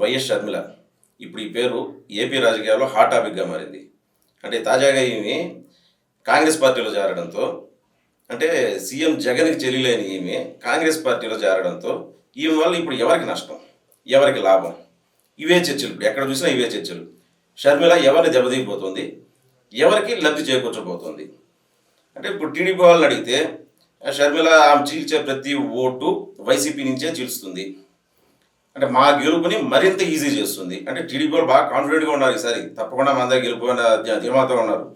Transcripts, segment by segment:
YS Sharmila. ఇప్పుడు ఈ పేరు ఏపీ రాజకీయాల్లో హాట్ టాపిక్గా మారింది. అంటే తాజాగా ఈమె కాంగ్రెస్ పార్టీలో చేరడంతో అంటే సీఎం జగన్కి చెల్లిలేని ఈమె కాంగ్రెస్ పార్టీలో చేరడంతో ఈమె వల్ల ఇప్పుడు ఎవరికి నష్టం? ఎవరికి లాభం? ఇవే చర్చలు ఇప్పుడు ఎక్కడ చూసినా ఇవే చర్చలు. షర్మిల ఎవరిని దెబ్బతీయబోతుంది? ఎవరికి లబ్ధి చేకూర్చబోతుంది? అంటే ఇప్పుడు టీడీపీ వాళ్ళని అడిగితే ఆ షర్మిల ఆమె చీల్చే ప్రతి ఓటు వైసీపీ నుంచే చీల్చుతుంది అంటే మా గెలుపుని మరింత ఈజీ చేస్తుంది. అంటే టీడీపీ వాళ్ళు బాగా కాన్ఫిడెంట్గా ఉన్నారు ఈసారి. తప్పకుండా మన దగ్గర గెలుపు ధీమాతో ఉన్నారు.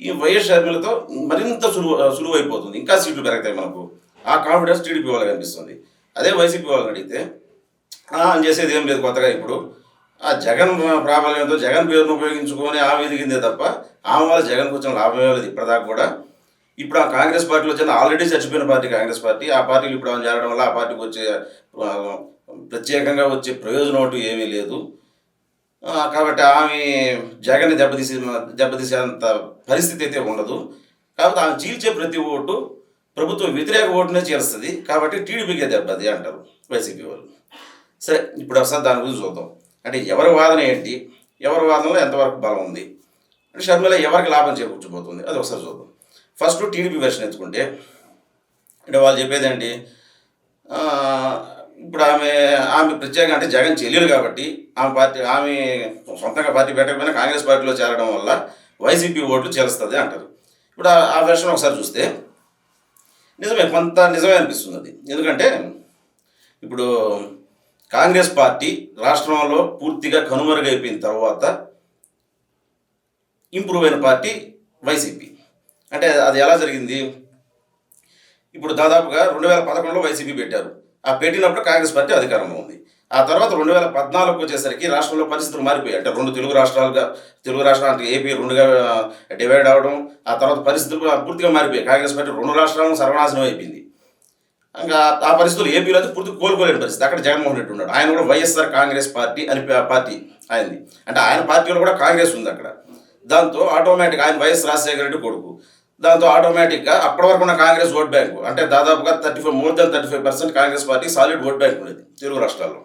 ఈ వైఎస్ షర్మిలతో మరింత సులువు సులువు అయిపోతుంది ఇంకా సీట్లు పెరుగుతాయి మనకు. ఆ కాన్ఫిడెన్స్ టీడీపీ వాళ్ళకి అనిపిస్తుంది. అదే వైసీపీ వాళ్ళని అడిగితే అని చేసేది ఏం లేదు కొత్తగా ఇప్పుడు. ఆ జగన్ ప్రాబల్యంతో జగన్ పేరును ఉపయోగించుకొని ఆమె ఎదిగిందే తప్ప ఆమె వల్ల జగన్కి వచ్చిన లాభమే లేదు ఇప్పటిదాకా కూడా. ఇప్పుడు ఆ కాంగ్రెస్ పార్టీలో వచ్చిన ఆల్రెడీ చచ్చిపోయిన పార్టీ కాంగ్రెస్ పార్టీ. ఆ పార్టీలు ఇప్పుడు ఆమె చేరడం వల్ల ఆ పార్టీకి వచ్చే ప్రత్యేకంగా వచ్చే ప్రయోజనం అంటూ ఏమీ లేదు. కాబట్టి ఆమె జగన్ని దెబ్బతీసి దెబ్బతీసేంత పరిస్థితి అయితే ఉండదు. కాబట్టి ఆమె చీల్చే ప్రతి ఓటు ప్రభుత్వ వ్యతిరేక ఓటునే చేరుస్తుంది కాబట్టి టీడీపీకే దెబ్బది అంటారు వైసీపీ వాళ్ళు. సరే ఇప్పుడు ఒకసారి దాని గురించి చూద్దాం. అంటే ఎవరి వాదన ఏంటి? ఎవరి వాదనలో ఎంతవరకు బలం ఉంది? అంటే షర్మిల ఎవరికి లాభం చేకూర్చబోతుంది? అది ఒకసారి చూద్దాం. ఫస్ట్ టీడీపీ వెర్షన్ ఎత్తుకుంటే అంటే వాళ్ళు చెప్పేది ఏంటి? ఇప్పుడు ఆమె ఆమె ప్రత్యేకంగా అంటే జగన్ చెల్లెలు కాబట్టి ఆమె పార్టీ ఆమె సొంతంగా పార్టీ పెట్టకపోయినా కాంగ్రెస్ పార్టీలో చేరడం వల్ల వైసీపీ ఓట్లు చేరుస్తుంది అంటారు. ఇప్పుడు ఆ- వెర్షన్ ఒకసారి చూస్తే నిజమే కొంత నిజమే అనిపిస్తుంది అది. ఎందుకంటే ఇప్పుడు కాంగ్రెస్ పార్టీ రాష్ట్రంలో పూర్తిగా కనుమరుగైపోయిన తర్వాత ఇంప్రూవ్ అయిన పార్టీ వైసీపీ. అంటే అది ఎలా జరిగింది? ఇప్పుడు దాదాపుగా రెండు వేల పదకొండులో వైసీపీ పెట్టారు. ఆ పెట్టినప్పుడు కాంగ్రెస్ పార్టీ అధికారంలో ఉంది. ఆ తర్వాత రెండు వేల పద్నాలుగుకి వచ్చేసరికి రాష్ట్రంలో పరిస్థితులు మారిపోయాయి. అంటే రెండు తెలుగు రాష్ట్రాలుగా తెలుగు రాష్ట్రాలు ఏపీ రెండుగా డివైడ్ అవ్వడం ఆ తర్వాత పరిస్థితులు పూర్తిగా మారిపోయాయి. కాంగ్రెస్ పార్టీ రెండు రాష్ట్రాలను సర్వనాశనం అయిపోయింది. ఇంకా ఆ పరిస్థితులు ఏపీలో అయితే పూర్తి కోలుకోలేని పరిస్థితి. అక్కడ జగన్మోహన్ రెడ్డి ఉన్నాడు. ఆయన కూడా వైఎస్ఆర్ కాంగ్రెస్ పార్టీ అని పార్టీ ఆయనది. అంటే ఆయన పార్టీలో కూడా కాంగ్రెస్ ఉంది అక్కడ. దాంతో ఆటోమేటిక్ ఆయన వైఎస్ రాజశేఖర రెడ్డి కొడుకు. దాంతో ఆటోమేటిక్గా అప్పటి వరకు ఉన్న కాంగ్రెస్ ఓట్ బ్యాంకు అంటే దాదాపుగా thirty five more than thirty five percent Congress party solid vote bank ఉండేది తెలుగు రాష్ట్రాల్లో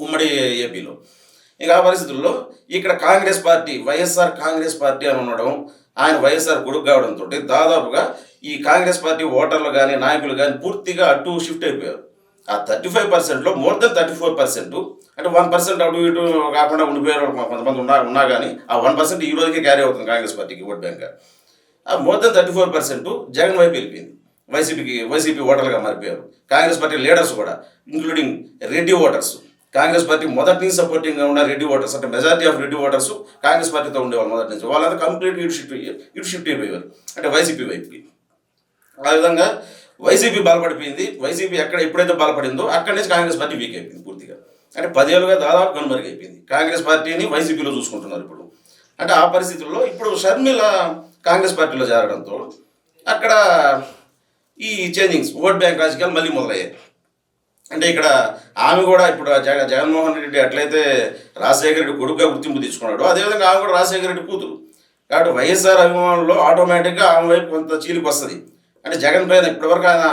ఉమ్మడి ఏపీలో ఇంకా ఆ పరిస్థితుల్లో ఇక్కడ Congress party YSR Congress party అని ఉండడం ఆయన వైఎస్ఆర్ కొడుకు కావడంతో దాదాపుగా ఈ కాంగ్రెస్ పార్టీ ఓటర్లు కానీ నాయకులు కానీ పూర్తిగా అటు షిఫ్ట్ అయిపోయారు. ఆ థర్టీ ఫైవ్ పర్సెంట్లో more than thirty four percent అంటే వన్ పర్సెంట్ అటు ఇటు కాకుండా ఉండిపోయారు కొంతమంది ఉన్నా ఉన్నా కానీ ఆ వన్ పర్సెంట్ ఈ రోజుకే క్యారీ అవుతుంది కాంగ్రెస్ పార్టీకి vote bank. More than thirty four percent Jagan వైపు వెళ్ళిపోయింది. వైసీపీకి వైసీపీ ఓటర్లుగా మారిపోయారు. కాంగ్రెస్ పార్టీ లీడర్స్ కూడా including Reddy voters Congress party మొదటి నుంచి సపోర్టింగ్గా ఉన్న రెడ్డి ఓటర్స్ అంటే majority of Reddy voters Congress పార్టీతో ఉండేవాళ్ళు మొదటి నుంచి. వాళ్ళంతా కంప్లీట్ ఇటు షిఫ్ట్ ఇటు షిఫ్ట్ అయిపోయారు. అంటే వైసీపీ వైపుకి. ఆ విధంగా వైసీపీ బలపడిపోయింది వైసీపీ ఎక్కడ ఎప్పుడైతే బలపడిందో అక్కడి నుంచి కాంగ్రెస్ పార్టీ వీక్ అయిపోయింది పూర్తిగా. అంటే పదేళ్ళుగా దాదాపు కనుమరుగైపోయింది. కాంగ్రెస్ పార్టీని వైసీపీలో చూసుకుంటున్నారు ఇప్పుడు. అంటే ఆ పరిస్థితుల్లో ఇప్పుడు షర్మిల కాంగ్రెస్ పార్టీలో చేరడంతో అక్కడ ఈ చేంజింగ్స్ ఓట్ బ్యాంక్ రాజకీయాలు మళ్ళీ మొదలయ్యాయి. అంటే ఇక్కడ ఆమె కూడా ఇప్పుడు జగ జగన్మోహన్ రెడ్డి ఎట్లయితే రాజశేఖర రెడ్డి కొడుకుగా గుర్తింపు తీసుకున్నాడో. అదేవిధంగా ఆమె కూడా రాజశేఖర రెడ్డి కూతురు. కాబట్టి వైఎస్ఆర్ అభిమానుల్లో ఆటోమేటిక్గా ఆమె వైపు కొంత చీలికి వస్తుంది. అంటే జగన్ పైన ఇప్పటివరకు ఆయన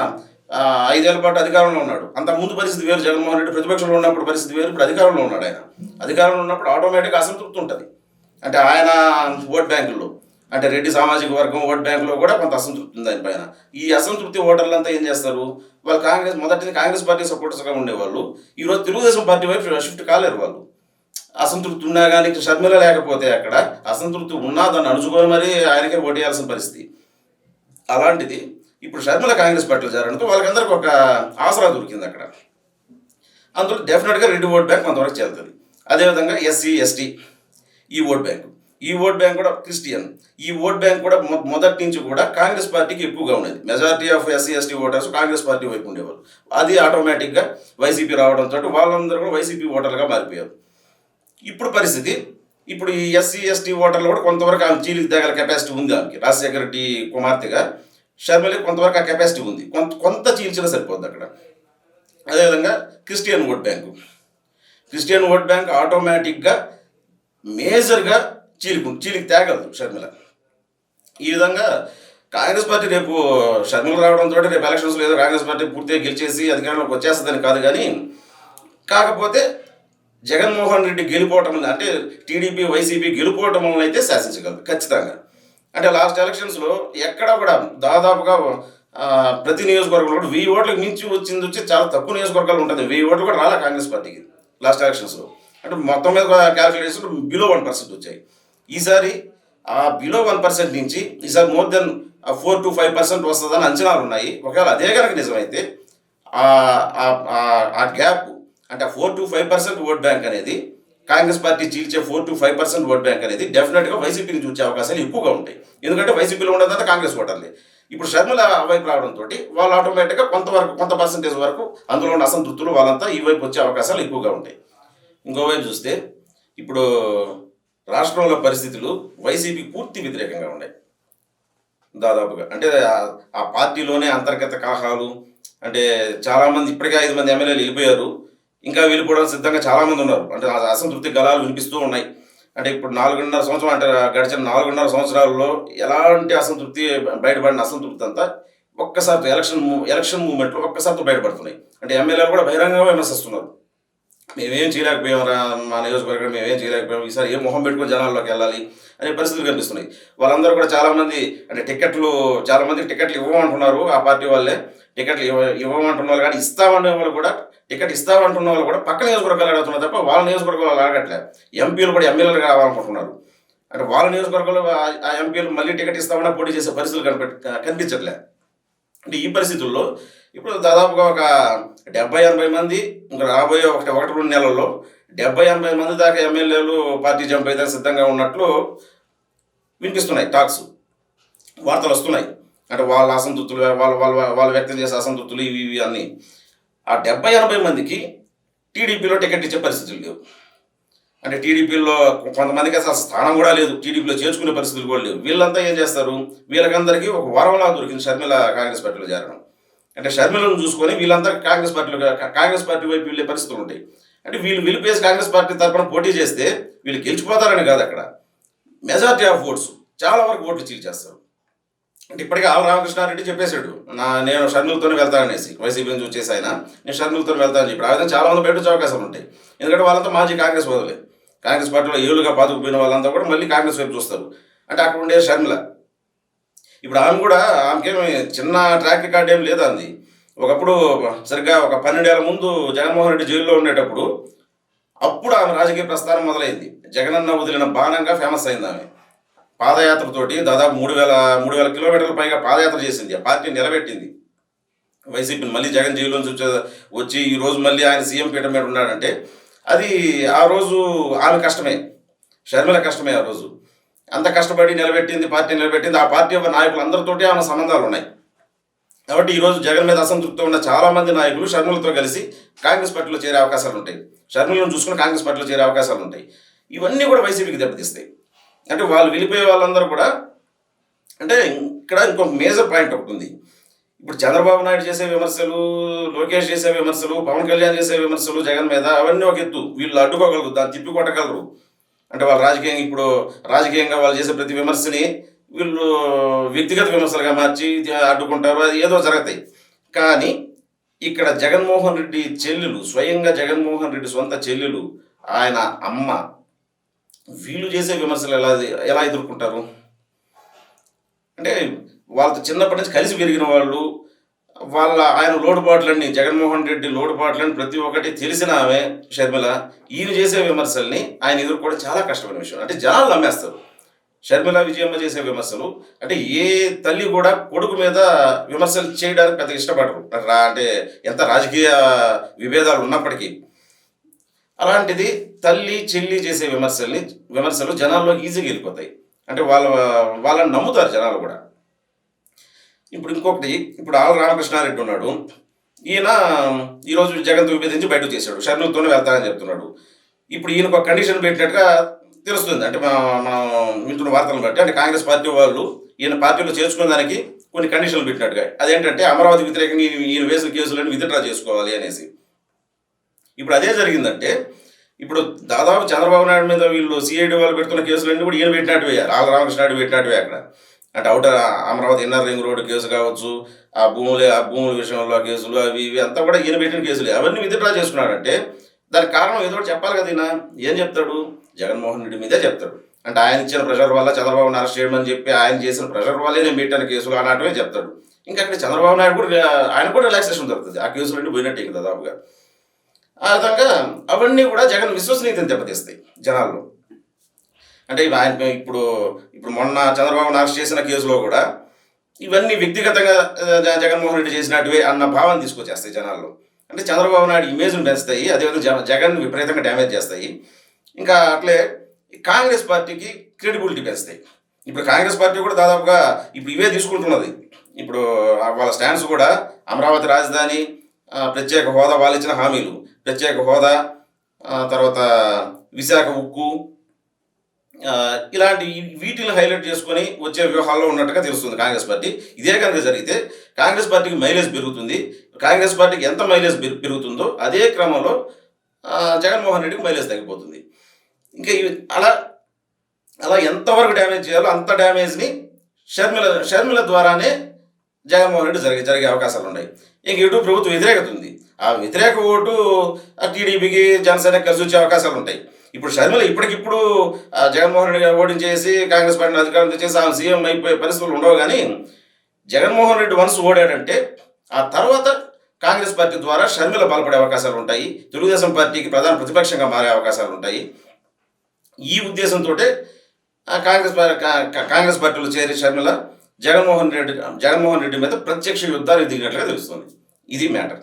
ఐదేళ్ళ పాటు అధికారంలో ఉన్నాడు. అంత ముందు పరిస్థితి వేరు. జగన్మోహన్ రెడ్డి ప్రతిపక్షంలో ఉన్నప్పుడు పరిస్థితి వేరు. ఇప్పుడు అధికారంలో ఉన్నాడు ఆయన. అధికారంలో ఉన్నప్పుడు ఆటోమేటిక్గా అసంతృప్తి ఉంటుంది. అంటే ఆయన ఓట్ బ్యాంకుల్లో అంటే రెడ్డి సామాజిక వర్గం ఓట్ బ్యాంకులో కూడా కొంత అసంతృప్తి ఉంది దానిపైన పైన. ఈ అసంతృప్తి ఓటర్లంతా ఏం చేస్తారు? వాళ్ళు కాంగ్రెస్ మొదటి కాంగ్రెస్ పార్టీ సపోర్టర్స్గా ఉండేవాళ్ళు. ఈరోజు తెలుగుదేశం పార్టీ వైపు షిఫ్ట్ కాలేరు వాళ్ళు. అసంతృప్తి ఉన్నా కానీ షర్మిల లేకపోతే అక్కడ అసంతృప్తి ఉన్నా దాన్ని అణుచుకొని మరీ ఆయనకే ఓటేయాల్సిన పరిస్థితి. అలాంటిది ఇప్పుడు షర్మిల కాంగ్రెస్ పార్టీలో చేరడంతో వాళ్ళకందరికీ ఒక ఆసరా దొరికింది అక్కడ. అందులో డెఫినెట్గా రెడ్డి ఓట్ బ్యాంక్ కొంతవరకు చేరుతుంది. అదేవిధంగా ఎస్సీ ఎస్టీ ఈ ఓట్ బ్యాంకు. ఈ ఓట్ బ్యాంక్ కూడా క్రిస్టియన్. ఈ ఓట్ బ్యాంక్ కూడా మొదటి నుంచి కూడా కాంగ్రెస్ పార్టీకి ఎక్కువగా ఉండేది. Majority of SC ST voters Congress party వైపు ఉండేవారు అది ఆటోమేటిక్గా వైసీపీ రావడంతో వాళ్ళందరూ కూడా వైసీపీ ఓటర్లుగా మారిపోయారు. ఇప్పుడు పరిస్థితి ఇప్పుడు ఈ ఎస్సీ ఎస్టీ ఓటర్లు కూడా కొంతవరకు ఆమె చీలికి దగ్గర కెపాసిటీ ఉంది ఆమెకి. రాజశేఖర రెడ్డి కుమార్తెగా షర్మిలకి కొంతవరకు ఆ కెపాసిటీ ఉంది. కొంత కొంత చీల్చినా సరిపోద్ది అక్కడ. అదేవిధంగా Christian vote bank. Christian vote bank ఆటోమేటిక్గా మేజర్గా చీలికి చీలికి తేగలదు షర్మిల. ఈ విధంగా కాంగ్రెస్ పార్టీ రేపు షర్మిల రావడంతో రేపు ఎలక్షన్స్ లేదు కాంగ్రెస్ పార్టీ పూర్తిగా గెలిచేసి అధికారంలోకి వచ్చేస్తుందని కాదు కానీ కాకపోతే జగన్మోహన్ రెడ్డి గెలిపోవటం అంటే టీడీపీ వైసీపీ గెలుపోవటం అయితే శాసించగలదు ఖచ్చితంగా. అంటే లాస్ట్ ఎలక్షన్స్లో ఎక్కడ కూడా దాదాపుగా ప్రతి నియోజకవర్గంలో కూడా వెయ్యి ఓట్లకు మించి వచ్చింది వచ్చి చాలా తక్కువ నియోజకవర్గాలు ఉంటుంది. వెయ్యి ఓట్లు కూడా రాలే కాంగ్రెస్ పార్టీకి లాస్ట్ ఎలక్షన్స్లో అంటే మొత్తం మీద క్యాల్కులేట్ బిలో వన్ పర్సెంట్ వచ్చాయి. ఈసారి ఆ బిలో వన్ పర్సెంట్ నుంచి ఈసారి more than four to five percent వస్తుందని అంచనాలు ఉన్నాయి. ఒకవేళ అదే కనుక నిజమైతే ఆ- ఆ- గ్యాప్ అంటే four to five percent vote bank అనేది Congress party చీల్చే four to five percent vote bank అనేది డెఫినెట్గా వైసీపీని నుంచి అవకాశాలు ఎక్కువగా ఉంటాయి. ఎందుకంటే వైసీపీలో ఉండదంతా కాంగ్రెస్ ఓటర్లే. ఇప్పుడు షర్మిల వైపు రావడంతో వాళ్ళు ఆటోమేటిక్గా కొంతవరకు కొంత పర్సంటేజ్ వరకు అందులో ఉన్న అసంతృప్తులు వాళ్ళంతా ఈ వైపు వచ్చే అవకాశాలు ఎక్కువగా ఉంటాయి. ఇంకోవైపు చూస్తే ఇప్పుడు రాష్ట్రంలో పరిస్థితులు వైసీపీ పూర్తి వ్యతిరేకంగా ఉన్నాయి. దాదాపుగా. అంటే ఆ- పార్టీలోనే అంతర్గత కలహాలు అంటే చాలామంది ఇప్పటికే ఐదు మంది ఎమ్మెల్యేలు వెళ్ళిపోయారు. ఇంకా వెళ్ళిపోవడానికి సిద్ధంగా చాలామంది ఉన్నారు. అంటే ఆ అసంతృప్తి గలాలు వినిపిస్తూ ఉన్నాయి. అంటే ఇప్పుడు నాలుగున్నర సంవత్సరం అంటే గడిచిన నాలుగున్నర సంవత్సరాల్లో ఎలాంటి అసంతృప్తి బయటపడిన అసంతృప్తి అంతా ఒక్కసారి ఎలక్షన్ మూ- ఎలక్షన్ మూమెంట్లో ఒక్కసారితో బయటపడుతున్నాయి. అంటే ఎమ్మెల్యేలు కూడా బహిరంగంగా విమర్శిస్తున్నారు. మేమేం చేయలేకపోయాం రా మా నియోజకవర్గం మేమేం చేయలేకపోయాం. ఈసారి ఏ మొహం పెట్టుకుని జనాల్లోకి వెళ్ళాలి అనే పరిస్థితులు కనిపిస్తున్నాయి. వాళ్ళందరూ కూడా చాలామంది అంటే టికెట్లు చాలామంది టికెట్లు ఇవ్వమంటున్నారు ఆ పార్టీ వాళ్ళే. టికెట్లు ఇవ్వ ఇవ్వమంటున్నారు కానీ ఇస్తామనే వాళ్ళు కూడా టికెట్ ఇస్తామంటున్న వాళ్ళు కూడా పక్క నియోజకవర్గాలు అడుగుతున్నారు తప్ప వాళ్ళ నియోజకవర్గాలు అడగట్లే. ఎంపీలు కూడా ఎమ్మెల్యేలు కావాలనుకుంటున్నారు అంటే వాళ్ళ నియోజకవర్గంలో ఆ- ఆ ఎంపీలు మళ్ళీ టికెట్ ఇస్తామన్నా పోటీ చేసే పరిస్థితులు కనిపెట్ కనిపించట్లే. అంటే ఈ పరిస్థితుల్లో ఇప్పుడు దాదాపుగా ఒక డెబ్బై ఎనభై మంది ఇంకా రాబోయే ఒకటి ఒకటి రెండు నెలల్లో డెబ్బై ఎనభై మంది దాకా ఎమ్మెల్యేలు పార్టీ జంప్ అయితే సిద్ధంగా ఉన్నట్లు వినిపిస్తున్నాయి టాక్స్ వార్తలు వస్తున్నాయి. అంటే వాళ్ళ అసంతృప్తులు వాళ్ళ వాళ్ళ వాళ్ళు వ్యక్తం చేసే అసంతృప్తులు ఇవి ఇవి అన్నీ. ఆ డెబ్బై ఎనభై మందికి టీడీపీలో టికెట్ ఇచ్చే పరిస్థితులు లేవు. అంటే టీడీపీలో కొంతమందికి అసలు స్థానం కూడా లేదు టీడీపీలో చేర్చుకునే పరిస్థితులు కూడా లేవు. వీళ్ళంతా ఏం చేస్తారు? వీళ్ళకందరికీ ఒక వరంలా దొరికింది షర్మిల కాంగ్రెస్ పార్టీలో చేరడం. అంటే షర్మిలను చూసుకొని వీళ్ళంతా కాంగ్రెస్ పార్టీలో కాంగ్రెస్ పార్టీ వైపు వెళ్ళే పరిస్థితులు ఉంటాయి. అంటే వీళ్ళు విలిపేసి కాంగ్రెస్ పార్టీ తరఫున పోటీ చేస్తే వీళ్ళు గెలిచిపోతారని కాదు అక్కడ. మెజార్టీ ఆఫ్ ఓట్స్ చాలా వరకు ఓట్లు చీల్చేస్తారు అంటే ఇప్పటికే ఆల్ రామకృష్ణారెడ్డి చెప్పేశాడు నా నేను షర్మిలతోనే వెళ్తాననేసి వైసీపీ నుంచి వచ్చేసి ఆయన నేను షర్మిలతో వెళ్తానని చెప్పి. ఆ విధంగా చాలా మంది బయట వచ్చే అవకాశాలు ఉంటాయి. ఎందుకంటే వాళ్ళంతా మాజీ కాంగ్రెస్ వదలే. కాంగ్రెస్ పార్టీలో ఏళ్ళుగా పాతుకుపోయిన వాళ్ళంతా కూడా మళ్ళీ కాంగ్రెస్ వైపు చూస్తారు. అంటే అక్కడ ఉండే షర్మిల ఇప్పుడు ఆమె కూడా ఆమెకేమి చిన్న ట్రాక్ రికార్డ్ ఏం లేదు అంది? ఒకప్పుడు సరిగ్గా ఒక పన్నెండేళ్ళ ముందు జగన్మోహన్ రెడ్డి జైల్లో ఉండేటప్పుడు అప్పుడు ఆమె రాజకీయ ప్రస్థానం మొదలైంది. జగనన్న వదిలిన బాణంగా ఫేమస్ అయింది ఆమె. పాదయాత్రతోటి దాదాపు మూడు వేల మూడు వేల కిలోమీటర్ల పైగా పాదయాత్ర చేసింది. ఆ పార్టీ నిలబెట్టింది. వైసీపీని మళ్ళీ జగన్ జైలు నుంచి వచ్చే వచ్చి ఈ రోజు మళ్ళీ ఆయన సీఎం పీఠం మీద ఉన్నాడంటే అది ఆ రోజు ఆమె కష్టమే. షర్మిల కష్టమే ఆ రోజు. అంత కష్టపడి నిలబెట్టింది పార్టీ నిలబెట్టింది ఆ పార్టీ యొక్క నాయకులందరితోటి ఆమె సంబంధాలు ఉన్నాయి. కాబట్టి ఈరోజు జగన్ మీద అసంతృప్తి ఉన్న చాలా మంది నాయకులు షర్మిలతో కలిసి కాంగ్రెస్ పార్టీలో చేరే అవకాశాలు ఉంటాయి. షర్మిలను చూసుకుని కాంగ్రెస్ పార్టీలో చేరే అవకాశాలు ఉంటాయి. ఇవన్నీ కూడా వైసీపీకి దెబ్బతీస్తాయి. అంటే వాళ్ళు వెళ్ళిపోయే వాళ్ళందరూ కూడా అంటే ఇక్కడ ఇంకొక మేజర్ పాయింట్ ఒకటి ఉంది. ఇప్పుడు చంద్రబాబు నాయుడు చేసే విమర్శలు లోకేష్ చేసే విమర్శలు పవన్ కళ్యాణ్ చేసే విమర్శలు జగన్ మీద అవన్నీ ఒక ఎత్తు. వీళ్ళు అడ్డుకోగలరు దాన్ని తిప్పి కొట్టగలరు. అంటే వాళ్ళు రాజకీయంగా ఇప్పుడు రాజకీయంగా వాళ్ళు చేసే ప్రతి విమర్శని వీళ్ళు వ్యక్తిగత విమర్శలుగా మార్చి అడ్డుకుంటారు అది ఏదో జరుగుతాయి. కానీ ఇక్కడ జగన్మోహన్ రెడ్డి చెల్లెలు స్వయంగా జగన్మోహన్ రెడ్డి సొంత చెల్లెలు ఆయన అమ్మ వీళ్ళు చేసే విమర్శలు ఎలా ఎలా ఎదుర్కొంటారు? అంటే వాళ్ళతో చిన్నప్పటి నుంచి కలిసి పెరిగిన వాళ్ళు వాళ్ళ ఆయన లోటుపాట్లన్నీ జగన్మోహన్ రెడ్డి లోటుపాట్లని ప్రతి ఒక్కటి తెలిసిన ఆమె షర్మిల ఈయన చేసే విమర్శల్ని ఆయన ఎదుర్కోవడం చాలా కష్టమైన విషయం. అంటే జనాలు నమ్మేస్తారు. షర్మిల విజయమ్మ చేసే విమర్శలు అంటే ఏ తల్లి కూడా కొడుకు మీద విమర్శలు చేయడానికి పెద్ద ఇష్టపడరు. అంటే ఎంత రాజకీయ విభేదాలు ఉన్నప్పటికీ. అలాంటిది తల్లి చెల్లి చేసే విమర్శల్ని విమర్శలు జనాల్లో ఈజీగా వెళ్ళిపోతాయి. అంటే వాళ్ళ వాళ్ళని నమ్ముతారు జనాలు కూడా. ఇప్పుడు ఇంకొకటి ఇప్పుడు ఆల్ రామకృష్ణారెడ్డి ఉన్నాడు. ఈయన ఈరోజు జగన్తో విభేదించి బయటకు చేశాడు. షర్మిలతోనే వెళ్తానని చెప్తున్నాడు. ఇప్పుడు ఈయనకు ఒక కండిషన్ పెట్టినట్టుగా తెలుస్తుంది. అంటే మనం వింటున్న వార్తలను బట్టి అంటే కాంగ్రెస్ పార్టీ వాళ్ళు ఈయన పార్టీలో చేర్చుకున్న దానికి కొన్ని కండిషన్లు పెట్టినట్టుగా. అదేంటంటే అమరావతి వ్యతిరేకంగా ఈయన వేసిన కేసులను విత్డ్రా చేసుకోవాలి అనేసి. ఇప్పుడు అదే జరిగిందంటే ఇప్పుడు దాదాపు చంద్రబాబు నాయుడు మీద వీళ్ళు సిఐడి వాళ్ళు పెడుతున్న కేసులన్నీ కూడా ఈయన పెట్టినట్టువే. ఆల రామకృష్ణ నాయుడు పెట్టినట్టు అక్కడ. అంటే outer Amaravati inner ring road case కావచ్చు ఆ భూములు ఆ భూముల విషయంలో కేసులు అవి ఇవి అంతా కూడా ఈయన పెట్టిన కేసులు. అవన్నీ విత్డ్రా చేసుకున్నాడంటే దానికి కారణం ఏదో చెప్పాలి కదా ఈయన. ఏం చెప్తాడు? జగన్మోహన్ రెడ్డి మీదే చెప్తాడు. అంటే ఆయన ఇచ్చిన ప్రెషర్ వల్ల చంద్రబాబుని అరెస్ట్ చేయమని చెప్పి ఆయన చేసిన ప్రెషర్ వల్లే నేను పెట్టాను కేసులు అన్నట్టువే చెప్తాడు. ఇంకా అక్కడ చంద్రబాబు నాయుడు కూడా ఆయన కూడా రిలాక్సేషన్ దొరుకుతుంది. ఆ కేసులు రెండు పోయినట్టే దాదాపుగా. ఆ విధంగా అవన్నీ కూడా జగన్ విశ్వసనీయతను దెబ్బతీస్తాయి జనాల్లో. అంటే ఆయన ఇప్పుడు ఇప్పుడు మొన్న చంద్రబాబు అరెస్ట్ చేసిన కేసులో కూడా ఇవన్నీ వ్యక్తిగతంగా జగన్మోహన్ రెడ్డి చేసినట్టువే అన్న భావాన్ని తీసుకొచ్చేస్తాయి జనాల్లో. అంటే చంద్రబాబు నాయుడు ఇమేజ్ను పెంచుతాయి అదేవిధంగా జగన్ జగన్ విపరీతంగా డ్యామేజ్ చేస్తాయి. ఇంకా అట్లే కాంగ్రెస్ పార్టీకి క్రెడిబిలిటీ పెంచుతాయి. ఇప్పుడు కాంగ్రెస్ పార్టీ కూడా దాదాపుగా ఇప్పుడు ఇవే తీసుకుంటున్నది. ఇప్పుడు వాళ్ళ స్టాండ్స్ కూడా అమరావతి రాజధాని ప్రత్యేక హోదా వాళ్ళు ఇచ్చిన హామీలు. ప్రత్యేక హోదా తర్వాత విశాఖ ఉక్కు ఇలాంటి వీటిని హైలైట్ చేసుకొని వచ్చే వ్యూహాల్లో ఉన్నట్టుగా తెలుస్తుంది కాంగ్రెస్ పార్టీ. ఇదే కనుక జరిగితే కాంగ్రెస్ పార్టీకి మైలేజ్ పెరుగుతుంది. కాంగ్రెస్ పార్టీకి ఎంత మైలేజ్ పెరుగుతుందో అదే క్రమంలో జగన్మోహన్ రెడ్డికి మైలేజ్ తగ్గిపోతుంది. ఇంకా ఇవి అలా అలా ఎంతవరకు డ్యామేజ్ చేయాలో అంత డ్యామేజ్ని షర్మిల షర్మిల ద్వారానే జగన్మోహన్ రెడ్డి జరిగే జరిగే అవకాశాలు ఉన్నాయి. ఇంక ఇటు ప్రభుత్వ వ్యతిరేకత ఉంది. ఆ వ్యతిరేక ఓటు టీడీపీకి జనసేనకి కలిసి వచ్చే అవకాశాలు ఉంటాయి. ఇప్పుడు షర్మిల ఇప్పటికిప్పుడు ఆ, జగన్మోహన్ రెడ్డి గారు ఓడించేసి కాంగ్రెస్ పార్టీని అధికారం తెచ్చేసి ఆమె సీఎం అయిపోయే పరిస్థితులు ఉండవు కానీ జగన్మోహన్ రెడ్డి వన్స్ ఓడాడంటే ఆ తర్వాత కాంగ్రెస్ పార్టీ ద్వారా షర్మిల బలపడే అవకాశాలు ఉంటాయి తెలుగుదేశం పార్టీకి ప్రధాన ప్రతిపక్షంగా మారే అవకాశాలు ఉంటాయి. ఈ ఉద్దేశంతో కాంగ్రెస్ కా- కాంగ్రెస్ పార్టీలో చేరి షర్మిల జగన్మోహన్ రెడ్డి జగన్మోహన్ రెడ్డి మీద ప్రత్యక్ష యుద్ధాలు దిగినట్లుగా తెలుస్తుంది. ఇది మ్యాటర్.